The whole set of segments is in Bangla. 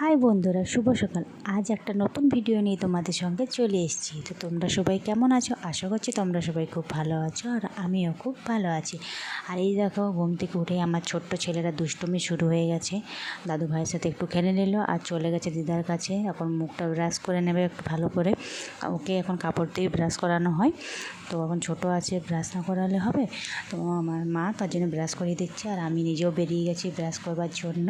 হাই বন্ধুরা, শুভ সকাল। আজ একটা নতুন ভিডিও নিয়ে তোমাদের সঙ্গে চলে এসেছি। তো তোমরা সবাই কেমন আছো? আশা করছি তোমরা সবাই খুব ভালো আছো আর আমিও খুব ভালো আছি। আর এই দেখো, ঘুম থেকে উঠে আমার ছোট্ট ছেলেরা দুষ্টুমি শুরু হয়ে গেছে। দাদু ভাইয়ের সাথে একটু খেলে নিল আর চলে গেছে দিদার কাছে। এখন মুখটা ব্রাশ করে নেবে একটু ভালো করে। ওকে এখন কাপড় দিয়ে ব্রাশ করানো হয়। তো এখন ছোট আছে ব্রাশ না করালে হবে। তো আমার মা তার জন্য ব্রাশ করিয়ে দিচ্ছে। আর আমি নিজেও বেরিয়ে গেছি ব্রাশ করবার জন্য।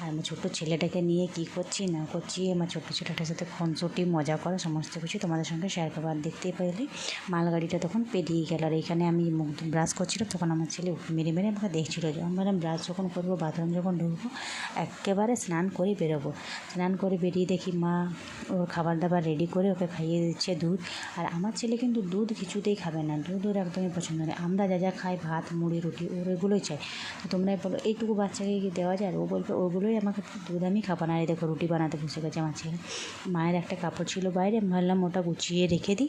আর আমার ছোট্ট ছেলেটাকে নিয়ে কী করছি, না করছি, আমার ছোট্ট ছেলেটার সাথে খুনসুটি মজা করা, সমস্ত কিছু তোমাদের সঙ্গে শেয়ার করব। আর দেখতেই পেলে, মালগাড়িটা তখন পেরিয়ে গেল। আর এখানে আমি মুখ ব্রাশ করছিলাম, তখন আমার ছেলে মেরে মেরে আমাকে দেখছিল যখন বললাম ব্রাশ যখন করব বাথরুম যখন ঢুকবো, একেবারে স্নান করে বেরোবো। স্নান করে বেরিয়ে দেখি মা ওর খাবার দাবার রেডি করে ওকে খাইয়ে দিচ্ছে দুধ। আর আমার ছেলে কিন্তু দুধ কিছুতেই খাবে না, দুধ ওর একদমই পছন্দ নেই আমরা যা যা খাই, ভাত, মুড়ি, রুটি, ওর এগুলোই চাই। তো তোমরাই বলো, এইটুকু বাচ্চাকে দেওয়া যায়? ও বলবে, ওগুলোই আমাকে দুধ আমি খাব, না এই দেখো রুটি বানাতে বসে গেছে আমার ছেলে মায়ের একটা কাপড় ছিল বাইরে ভাবলাম ওটা গুছিয়ে রেখে দিই।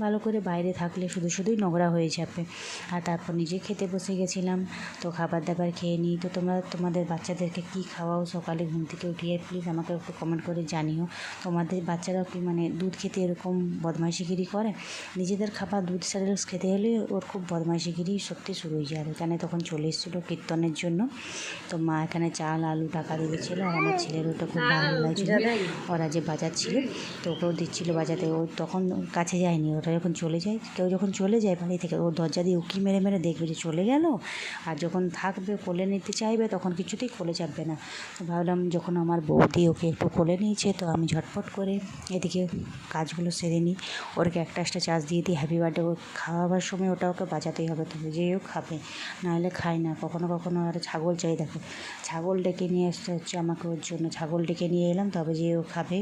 ভালো করে বাইরে থাকলে শুধু শুধুই নোংরা হয়ে যাবে। আর তারপর নিজে খেতে বসে গেছিলাম, তো খাবার দাবার খেয়ে নিই। তো তোমরা তোমাদের বাচ্চাদেরকে কী খাওয়াও সকালে ঘুম থেকে উঠিয়ে প্লিজ আমাকে একটু কমেন্ট করে জানিও। তোমাদের বাচ্চারাও কি মানে দুধ খেতে এরকম বদমাইশিগিরি করে? নিজেদের খাবার দুধ স্যারেলস খেতে হলে ওর খুব বদমাইশিগিরি সত্যি শুরু হয়ে যায়। এখানে তখন চলে এসেছিল কীর্তনের জন্য। তো মা এখানে চাল, আলু, টাকা দিয়েছিলো। আর আমার ছেলের ওটা খুব ভালো লাগছিল ওরা যে বাজাচ্ছিল তো ওকেও দিচ্ছিল বাজাতে ও তখন কাছে যায়নি ওরা যখন চলে যায় কেউ যখন চলে যায় বাড়ি থেকে ও দরজা দিয়ে উকি মেরে মেরে দেখবে যে চলে গেল। আর যখন থাকবে কোলে নিতে চাইবে তখন কিছুতেই কোলে চাপবে না। তো ভাবলাম যখন আমার বৌদি ওকে একটু কোলে নিয়েছে তো আমি ঝটপট করে এদিকে কাজগুলো সেরে নিই। ওরকে একটা একটা চার্জ দিয়ে দিই হ্যাপি বার্থডে ও খাওয়াবার সময় ওটা ওকে বাজাতেই হবে তবে যেও খাবে। নাহলে খায় না কখনো কখনো আর ছাগল চাই দেখো। ছাগল ডেকে নিয়ে আসতে হচ্ছে আমাকে ওর জন্য ছাগল ডেকে নিয়ে এলাম, তবে যে ও খাবে,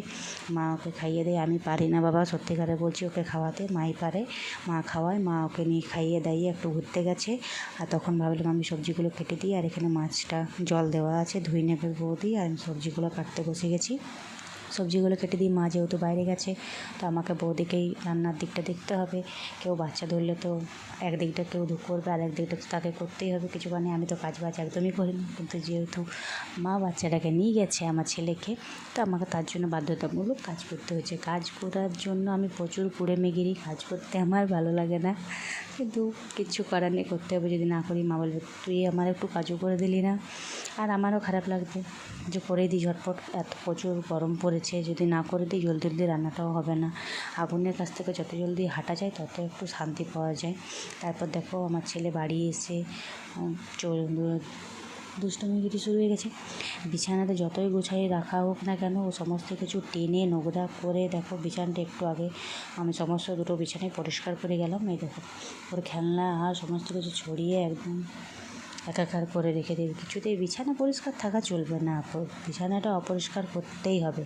মা ওকে খাইয়ে দেয়। আমি পারি না বাবা, সত্যিকারে বলছি ওকে খাওয়াতে, মাই পারে। মা খাওয়ায়, মা ওকে নিয়ে খাইয়ে দাইয়ে একটু ঘুরতে গেছে। আর তখন ভাবলাম আমি সবজিগুলো কেটে দিই, আর এখানে মাছটা জল দেওয়া আছে, ধুই নেবে বৌদি, আর আমি সবজিগুলো কাটতে বসে গেছি। সবজিগুলো কেটে দিই, মা যেহেতু বাইরে গেছে, তো আমাকে বৌদিকেই রান্নার দিকটা দেখতে হবে। কেউ বাচ্চা ধরলে তো এক দিকটা কেউ দু করবে, আর এক দিকটা তো তাকে করতেই হবে। কিছু মানে আমি তো কাজ বাজ একদমই করি না। কিন্তু যেহেতু মা বাচ্চাটাকে নিয়ে গেছে, আমার ছেলেকে, তো আমাকে তার জন্য বাধ্যতামূলক কাজ করতে হয়েছে। কাজ করার জন্য আমি প্রচুর পুড়ে মেগিরি, কাজ করতে আমার ভালো লাগে না। কিন্তু কিচ্ছু করার নেই, করতে হবে। যদি না করি, মা বলবে, তুই আমার একটু কাজও করে দিলি না। আর আমারও খারাপ লাগবে যে করে দিই ঝটপট। এত প্রচুর গরম পড়েছে যদি না করে দিই জলদি জলদি রান্নাটাও হবে না। আগুনের কাছ থেকে যত জলদি হাঁটা যায়, তত একটু শান্তি পাওয়া যায়। তারপর দেখো, আমার ছেলে বাড়ি এসে দুষ্টুমিগিরি শুরু হয়ে গেছে। বিছানাতে যতই গোছাই রাখা হোক না কেন, ও সমস্ত কিছু টেনে নোংরা করে দেখো, বিছানাটা একটু আগে আমি সমস্ত দুটো বিছানায় পরিষ্কার করে গেলাম। এই দেখো, ওর খেলনা আর সমস্ত কিছু ছড়িয়ে একদম একাকার করে রেখে দেবে। কিছুতেই বিছানা পরিষ্কার থাকা চলবে না বিছানাটা অপরিষ্কার করতেই হবে।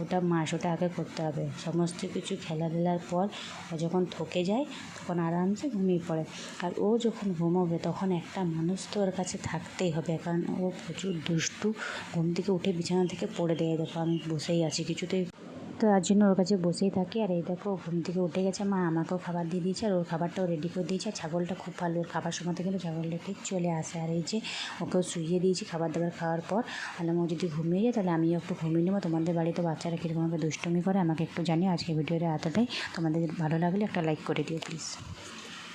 ওটা মাস ওটা আগে করতে হবে। সমস্ত কিছু খেলাধুলার পর ও যখন থকে যায়, তখন আরামসে ঘুমিয়ে পড়ে। আর ও যখন ঘুমোবে, তখন একটা মানুষ তো ওর কাছে থাকতেই হবে। কারণ ও প্রচুর দুষ্টু। ঘুম থেকে উঠে বিছানা থেকে পড়ে দেয়। দেখো, আমি বসেই আছি। কিছুতেই তো তার জন্য ওর কাছে বসেই থাকি। আর এই দেখো ঘুম থেকে উঠে গেছে। মা আমাকেও খাবার দিয়ে দিয়েছে আর ওর খাবারটাও রেডি করে দিয়েছে। আর ছাগলটা খুব ভালো, ওর খাবার সময়তে কিন্তু ছাগলটা ঠিক চলে আসে। আর এই যে, ওকেও শুইয়ে দিয়েছি খাবার দাবার খাওয়ার পর। তাহলে ও যদি ঘুমিয়ে যায়, তাহলে আমিও একটু ঘুমিয়ে নেব। তোমাদের বাড়িতে বাচ্চারা কীরকমভাবে দুষ্টুমি করে, আমাকে একটু জানিও। আজকে ভিডিওটা এতটাই। তোমাদের ভালো লাগলে একটা লাইক করে দিও প্লিজ